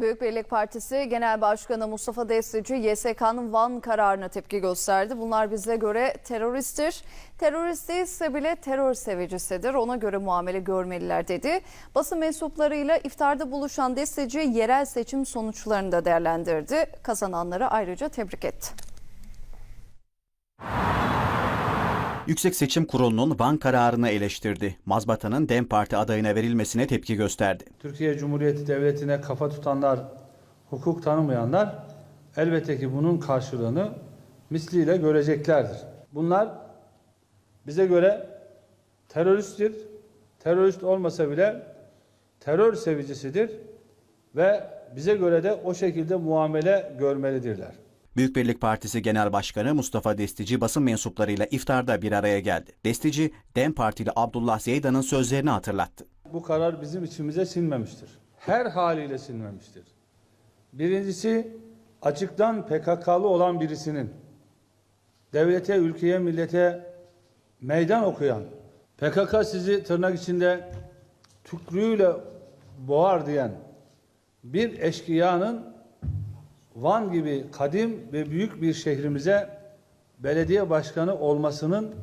Büyük Birlik Partisi Genel Başkanı Mustafa Destici YSK'nın Van kararına tepki gösterdi. Bunlar bize göre teröristtir. Terörist değilse bile terör sevicisidir. Ona göre muamele görmeliler dedi. Basın mensuplarıyla iftarda buluşan Destici yerel seçim sonuçlarını da değerlendirdi. Kazananları ayrıca tebrik etti. Yüksek Seçim Kurulu'nun Van kararını eleştirdi. Mazbata'nın DEM Parti adayına verilmesine tepki gösterdi. Türkiye Cumhuriyeti Devleti'ne kafa tutanlar, hukuk tanımayanlar elbette ki bunun karşılığını misliyle göreceklerdir. Bunlar bize göre teröristtir. Terörist olmasa bile terör sevicisidir ve bize göre de o şekilde muamele görmelidirler. Büyük Birlik Partisi Genel Başkanı Mustafa Destici basın mensuplarıyla iftarda bir araya geldi. Destici, DEM Partili Abdullah Zeydan'ın sözlerini hatırlattı. Bu karar bizim içimize sinmemiştir. Her haliyle sinmemiştir. Birincisi açıktan PKK'lı olan birisinin devlete, ülkeye, millete meydan okuyan, PKK sizi tırnak içinde tükrüğüyle boğar diyen bir eşkıyanın Van gibi kadim ve büyük bir şehrimize belediye başkanı olmasının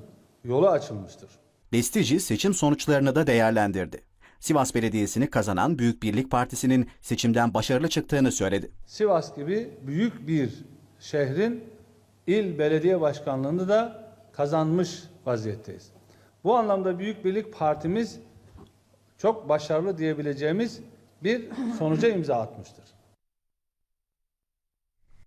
yolu açılmıştır. Destici seçim sonuçlarını da değerlendirdi. Sivas Belediyesi'ni kazanan Büyük Birlik Partisi'nin seçimden başarılı çıktığını söyledi. Sivas gibi büyük bir şehrin il belediye başkanlığını da kazanmış vaziyetteyiz. Bu anlamda Büyük Birlik Partimiz çok başarılı diyebileceğimiz bir sonuca imza atmıştır.